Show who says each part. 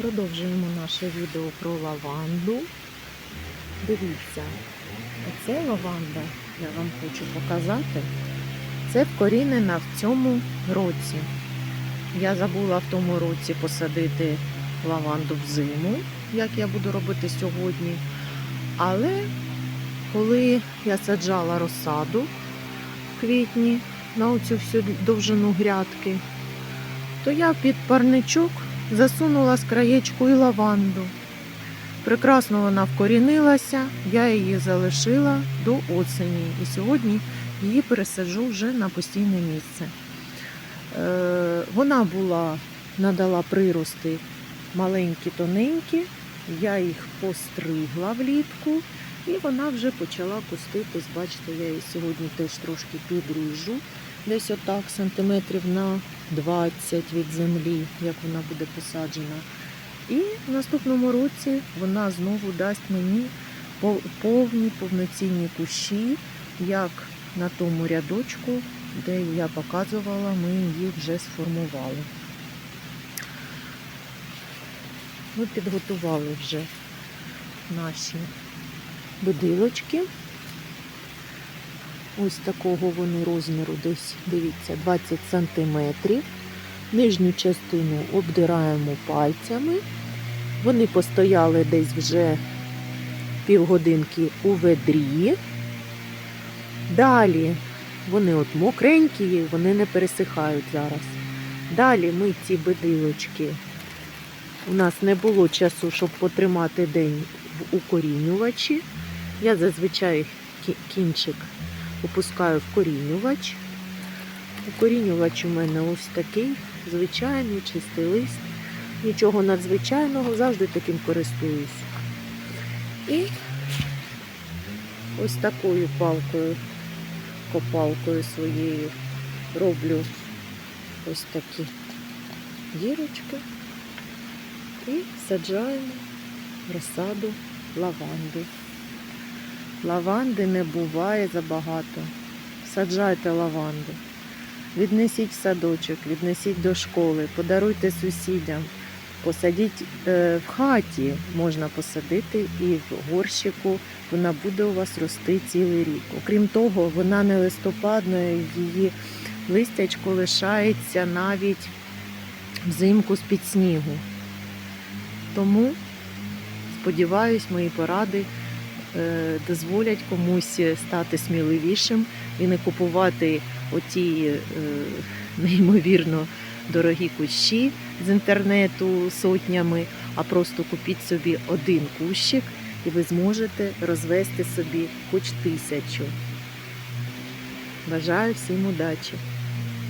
Speaker 1: Продовжуємо наше відео про лаванду. Дивіться, оце лаванда, я вам хочу показати. Це вкорінена в цьому році. Я забула в тому році посадити лаванду в зиму, як я буду робити сьогодні. Але коли я саджала розсаду в квітні на оцю всю довжину грядки, то я під парничок засунула з краєчку і лаванду. Прекрасно вона вкорінилася, я її залишила до осені і сьогодні її пересаджу вже на постійне місце. Е, вона була, надала прирости маленькі, тоненькі, я їх постригла влітку і вона вже почала куститись. Бачите, я її сьогодні теж трошки підріжу, десь отак сантиметрів на 20 від землі, як вона буде посаджена. І в наступному році вона знову дасть мені повні повноцінні кущі, як на тому рядочку, де я показувала, ми її вже сформували. Ми підготували вже наші будилочки. Ось такого вони розміру, десь, дивіться, 20 сантиметрів. Нижню частину обдираємо пальцями. Вони постояли десь вже півгодинки у ведрі. Далі вони от мокренькі, вони не пересихають зараз. Далі ми ці бедилочки. У нас не було часу, щоб потримати день в укорінювачі. Я зазвичай кінчик опускаю в корінювач. Укорінювач у мене ось такий, звичайний, чистий лист. Нічого надзвичайного, завжди таким користуюсь. І ось такою палкою, копалкою своєю роблю ось такі дірочки і саджаємо розсаду лаванди. Лаванди не буває забагато. Саджайте лаванду. Віднесіть в садочок, віднесіть до школи, подаруйте сусідям, посадіть е, в хаті, можна посадити і в горщику вона буде у вас рости цілий рік. Окрім того, вона не листопадною, її листячко лишається навіть взимку з-під снігу. Тому, сподіваюсь, мої поради дозволять комусь стати сміливішим і не купувати оті е, неймовірно дорогі кущі з інтернету сотнями, а просто купіть собі один кущик і ви зможете розвести собі хоч тисячу. Бажаю всім удачі!